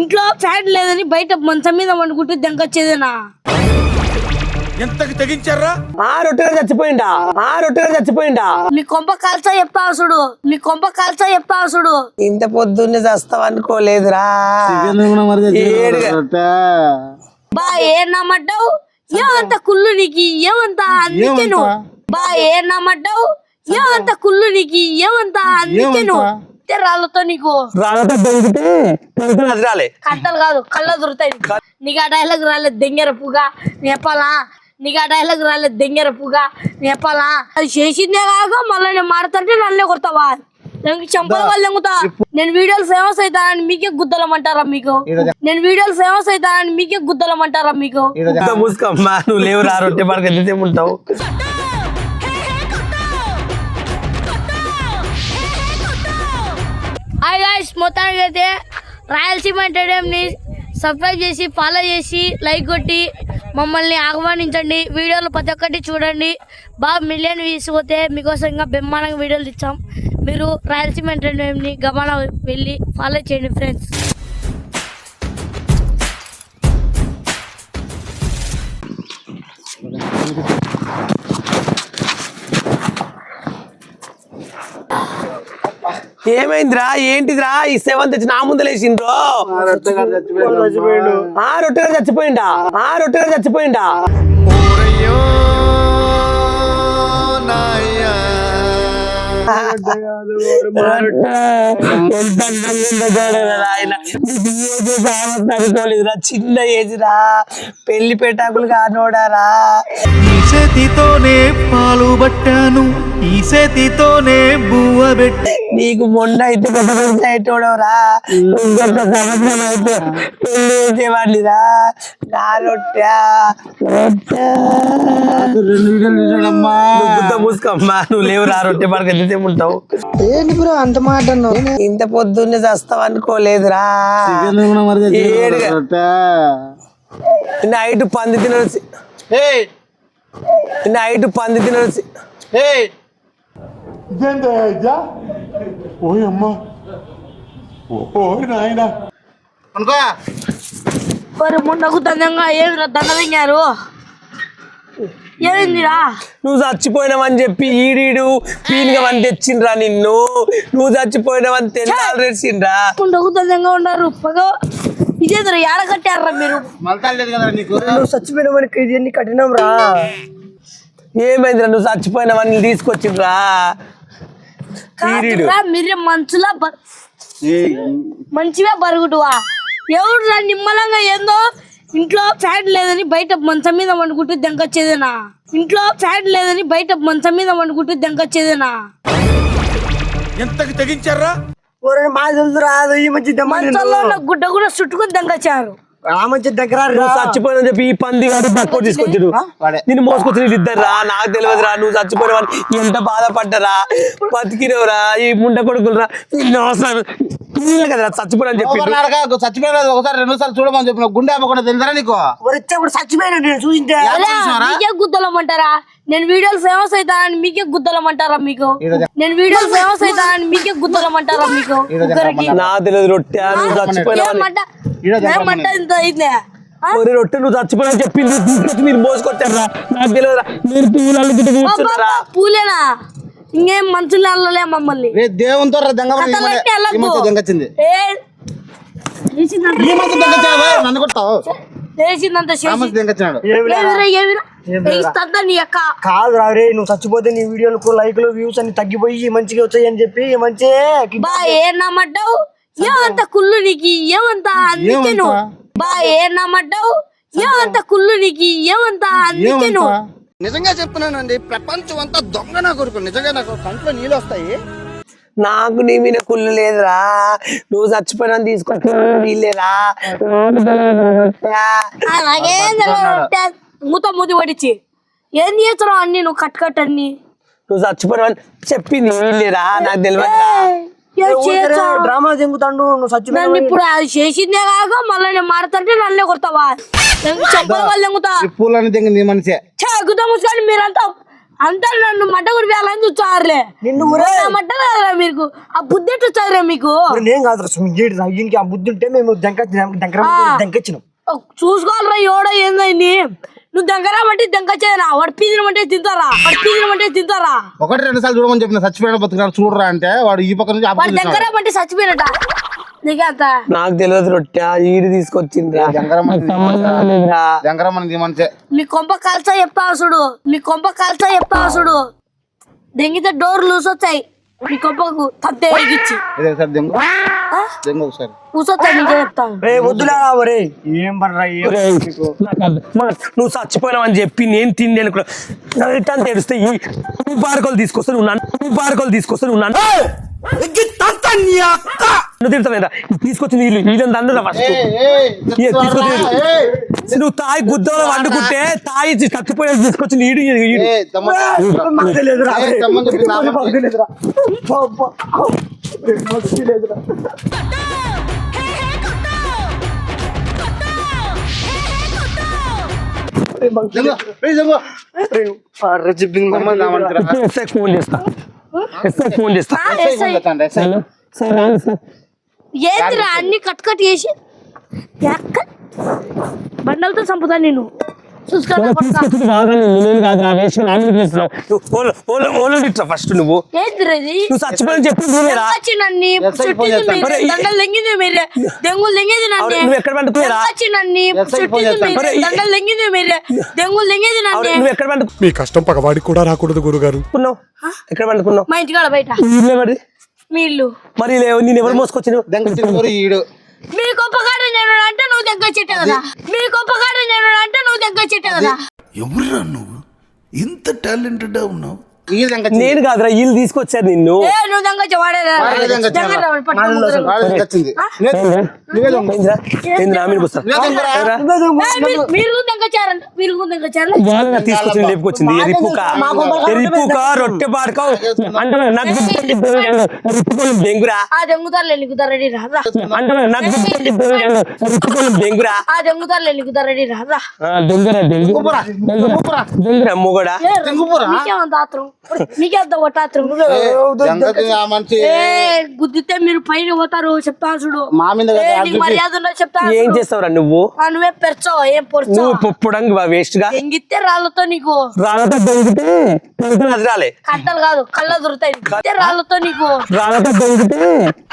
ఇంట్లో ఫ్యాన్ లేదని బయట మంచం మీద వండుకుంటే దెంకొచ్చేదేనా ఎంతకి తెగించారా? ఆ రొట్టెగా చచ్చిపోయిండా? ఆ రొట్టెగా చచ్చిపోయిండా? నీ కొంప కాల్చా చెప్తా చూడు? నీ కొంప కాల్చా చెప్తా చూడు? ఇంత పొద్దున్నే చస్తావు అనుకోలేదురా. ఏడుగా. బా ఏం నమ్మడ్డావు? ఏమంత కుళ్ళు నీకు? ఏమంత అందుకే నువ్వు? బా ఏం నమ్మడ్డావు? ఏమంత కుళ్ళు నీకు? ఏమంత అందుకే నువ్వు? ఇస్తే రాళ్ళతో నీకు రాళ్ళతో దొరికితే కడుపులు అది రాలే. కట్టలు కాదు కళ్ళ దొరుకుతాయి నీకు. నీకు ఆ డైలాగ్ రాలేదు దెంగెర పుగా నేపాలా నీకు ఆ డైలాగ్ రాలేదు దెంగెర పుగా నేపాలా అది చేసిందే కాక మళ్ళీ నేను మాడతాంటే నన్నే కొడతావా? నేను చంపల వాళ్ళు ఎంగుతా నేను వీడియోలు ఫేమస్ అవుతానని మీకే గుద్దలమంటారా మీకు? నేను వీడియోలు ఫేమస్ అవుతానని మీకే గుద్దలమంటారా మీకు? ఇంత మూసుకోమ్మా నువ్వు లేవు రా రొట్టె పడక ఎంతసేపు ఉంటావు? హాయ్ గాయ్స్ మొత్తానికి అయితే రాయలసీమ ఎంటర్టైన్మెంట్ని సబ్స్క్రైబ్ చేసి ఫాలో చేసి లైక్ కొట్టి మమ్మల్ని ఆహ్వానించండి. వీడియోలు ప్రతి ఒక్కటి చూడండి. బాగా మిలియన్ వ్యూస్ పోతే మీకోసం ఇంకా బ్రహ్మాండంగా వీడియోలు ఇచ్చాం మీరు రాయలసీమ ఎంటర్టైన్మెంట్ని గమన వెళ్ళి ఫాలో చేయండి ఫ్రెండ్స్ ఏమైందిరా? ఏంటిదిరా? ఈ సెవెంత్ వచ్చి నా ముందలేసిండ్రో ఆ రొట్టెగా చచ్చిపోయిండా. ఆ రొట్టెగా చచ్చిపోయిండా? ఎంత అనుకోలేదురా చిన్న ఏజ్ రా పెళ్ళి పెట్టాకులు కానోడారా ఈ చేతితోనే పాలు పట్టాను ఈ చేతితోనే బువ్వ పెట్టి నీకు మొన్న అయితే పెద్ద పెద్ద అయితోడవరా ఇంకొక సంవత్సరం అయితే పెళ్ళి చేసేవాడిరా నా రొట్టె రొట్టె. మూసుకోమ్మా. నువ్వు లేవు రా రొట్టె పడక. ఏంటి బ్రో అంత మాట ఇంత పొద్దున్నే చస్తావు అనుకోలేదురా. నైట్ పంది తినొచ్చు. నైట్ పంది తినొచ్చు. అనుకో. మరి ముండకు దండంగా ఏమిరా దండదింగారు ఏమైందిరా? నువ్వు చచ్చిపోయినావని చెప్పి ఈడీడు పీనుగమని తెచ్చిండ్రా నిన్ను. నువ్వు చచ్చిపోయినావని తెల్లాలు తెచ్చిండ్రా ముండకు దండంగా ఉన్నారు పగ. ఇదేదిరా ఏడ కట్టారా మీరు నువ్వు చచ్చిపోయిన మనకి ఇవన్నీ కఠినం రా ఏమైందిరా నువ్వు చచ్చిపోయినావని తీసుకొచ్చిండ్రా? ఈడీడు. మీరే మంచులా బ- మంచిగా బరుగుడువా? ఎవరు రా నిమ్మలంగా ఏందో? ఇంట్లో ఫ్యాన్ లేదని బయట మంచం మీద వండుకుంటే దెంకొచ్చేదేనా ఇంట్లో ఫ్యాన్ లేదని బయట మంచం మీద వండుకుంటే దెంకొచ్చేదేనా ఎంతకి తెగించారా? ఒరే మా తెలుసు రాదు ఈ మంచి దమ్మ మంచంలో ఉన్న గుడ్డ కూడా చుట్టుకుని దెంకొచ్చారు ఆ మంచి దగ్గర రా. నువ్వు చచ్చిపోయినా చెప్పి ఈ పంది గారు పక్కకు తీసుకొచ్చాడు. నిన్ను మోసుకొచ్చి ఇద్దరు రా నాకు తెలియదురా నువ్వు చచ్చిపోయినవని ఎంత బాధపడ్డరా బతికినవరా ఈ ముండ కొడుకులరా. నిన్ను అవసరం. పిల్లలు కదరా చచ్చిపోయినా చెప్పి చచ్చిపోయిన ఒకసారి రెండు సార్లు చూడమని చెప్పిన గుండె అమ్మకుండా తెలుసా నీకు? ఇప్పుడు చచ్చిపోయినా నేను చూసింటే? మీకే గుద్దలమంటారా? నేను వీడియోలు ఫేమస్ అవుతానని మీకే గుద్దలమంటారా మీకు? నేను వీడియోలు ఫేమస్ అవుతానని మీకే గుద్దలమంటారా మీకు? నా తెలియదు రొట్టె నువ్వు చచ్చిపోయినా ఇంత? ఒరే రొట్టె నువ్వు చచ్చిపోయినా చెప్పి నువ్వు తీసుకొచ్చి మీరు మోసుకొచ్చారా నాకు తెలియదురా. నేను పూలు కూర్చున్నారా అబ్బబ్బా, పూలేనా ఇంకేం మంచులు వెళ్ళలే మమ్మల్ని. దేవునితో. దెంగచ్చింది. నన్ను లేచిందంత కాదు రా రే నువ్వు చచ్చిపోతే నీ వీడియోలకు లైక్లు వ్యూస్ అన్ని తగ్గిపోయి మంచిగా వచ్చాయి అని చెప్పి మంచి బా ఏం నమ్మడ్డావు? ఏమంత కుళ్ళు నీకు ఏమంత అందుకే నువ్వు? బా ఏం నమ్మడ్డావు? ఏమంత కుళ్ళు నీకు ఏమంత అందుకే నువ్వు? నిజంగా చెప్తున్నానండి ప్రపంచం అంతా దొంగ నా కొడుకు నిజంగా నాకు కంట్లో నీళ్ళు వస్తాయి. నాకు నీ మీద కుళ్ళు లేదురా. నువ్వు చచ్చిపోయినా అలాగేం తెలియదు. మూత మూతి పడిచి. ఏం చేస్తున్నావు అన్ని నువ్వు కట్ కట్ అన్ని? నువ్వు చచ్చిపోయినా చెప్పింది వీళ్ళేరా నాకు చేస్తావు? డ్రామా నువ్వు చచ్చిపోయిన ఇప్పుడు అది చేసిందే కాక మళ్ళీ నేను మాడతాంటే నన్నే కొడతావా? నేను చెప్పే వాళ్ళు ఎంగుతా ఈ పూలని దెంగ నీ మనిషే. ఎగ్గుతా ముసుకొని మీరంతా అంతా నన్ను మట్ట కుడిపేయాలని చూస్తారులే. నిన్ను మట్ట కదరా మీకు? ఆ బుద్ధి ఎట్టు వచ్చారురా మీకు? నేను కాదు ఈయనకి ఆ బుద్ధి ఉంటే మేము దెంక దగ్గర దెంకొచ్చినాం. చూసుకోవాలిరా ఎవడో ఏందని నువ్వు దగ్గర బట్టి దెంకొచ్చేదరా వాడు పీదిన అంటే తింటారా? వాడు పీదిన అంటే తింటారా? ఒకటి రెండు సార్లు చూడమని చెప్పిన చచ్చిపోయిన బతుకున్నాడు చూడరా అంటే వాడు ఈ పక్క నుంచి బట్టి చచ్చిపోయినట నీకే తెలియదు రొట్టె ఈడు తీసుకొచ్చిండ్రా. దిమంచే నీ కొంప కాల్చా చెప్తా చూడు నీ కొంప కాల్చా చెప్తా చూడు దెంగితే డోర్ లూస్ వచ్చాయి నీ కొంపకు. మా, నువ్వు చచ్చిపోయినావని చెప్పి నేను తిండి అనుకున్నా. నైట్ తెరిస్తే ఈ నువ్వు బారకోలు తీసుకొస్తే నువ్వు నన్ను నువ్వు బారకోలు తీసుకొస్తే నువ్వు నన్ను నువ్వు తిడతావేరా తీసుకొచ్చి నీళ్ళు నీళ్ళని దండురా ఫస్ట్ తీసుకొచ్చి. నువ్వు తాయి గుద్దలో వండుకుంటే తాయి చచ్చిపోయే తీసుకొచ్చి నీడు ఫోన్ చేస్తా. ఫోన్ చేస్తా. సరే సార్. ఏందిరా అన్ని కట్ కట్ చేసి? ఎక్క బండలతో చంపుతా నేను ఫస్ట్ నువ్వు నువ్వు. చెప్పి ఎక్కడ మీ కష్టం పగవాడికి కూడా రాకూడదు గురుగారు. ఎక్కడ పండుకున్నావు మా ఇంటికాడ బయట. మరి మీ ఇల్లు మరి లేవు నేను ఎవరు మోసుకొచ్చినావు దెంగ ఈడు. మీ గొప్పగాడ నేను అంటే నువ్వు దెంగొచ్చేట్టే కదా. మీ గొప్పగాడ నేను అంటే నువ్వు దెంగొచ్చేట్టే కదా. ఎవరురా నువ్వు? ఇంత టాలెంటెడ్ ఉన్నావు? నేను కాదురా వీళ్ళు తీసుకొచ్చారు నిన్ను. తీసుకొచ్చింది లేపుకొచ్చింది రొట్టె పాడక. అంటే నాకు రిప్పుకోలు బెంగురా. అంటే నాకు దొంగరా దొంగరా. మొగడా. మీకేంత కొట్టాత్రం మనిషి. గుద్దితే మీరు పైన పోతారు చెప్తాను చూడు. మా మీద మర్యాద చెప్తాను ఏం. చేస్తావురా నువ్వు? ఆ, నువ్వే పెరచో ఏం పొరచో. నువ్వు పొప్పుడంగి వేస్ట్గా దెంగితే రాళ్ళతో నీకు. రాళ్ళతో అదిరాలే కట్టలు కాదు కళ్ళ దొరుకుతాయి. రాళ్ళతో నీకు. రాళ్ళతో దొంగితే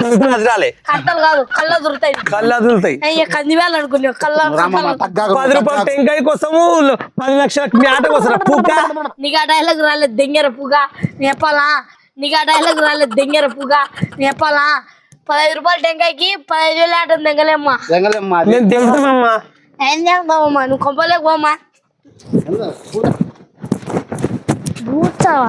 కలుపుని అదిరాలే కట్టలు కాదు కళ్ళ దొరుకుతాయి. కళ్ళు అదులుతాయి అయ్యా కందివేలు అనుకున్నావు కళ్ళ పది రూపాయలు టెంకాయ కోసము పది లక్షల మ్యాట కోసం పూక? నీకు ఆ డైలాగ్ రాలేదు దెంగెర పుగా నేపాలా నీకు ఆ డైలాగ్ రాలేదు దెంగెర పుగా నేపాలా పదహైదు రూపాయలు టెంకాయకి పదహైదు వేలు ఆటం దెంగలేమ్మా. దెంగలేమ్మా నేను తెలుస్తామమ్మా ఏం చేస్తావమ్మా? నువ్వు కొంపలేకు పోమ్మా. కూర్చోవా.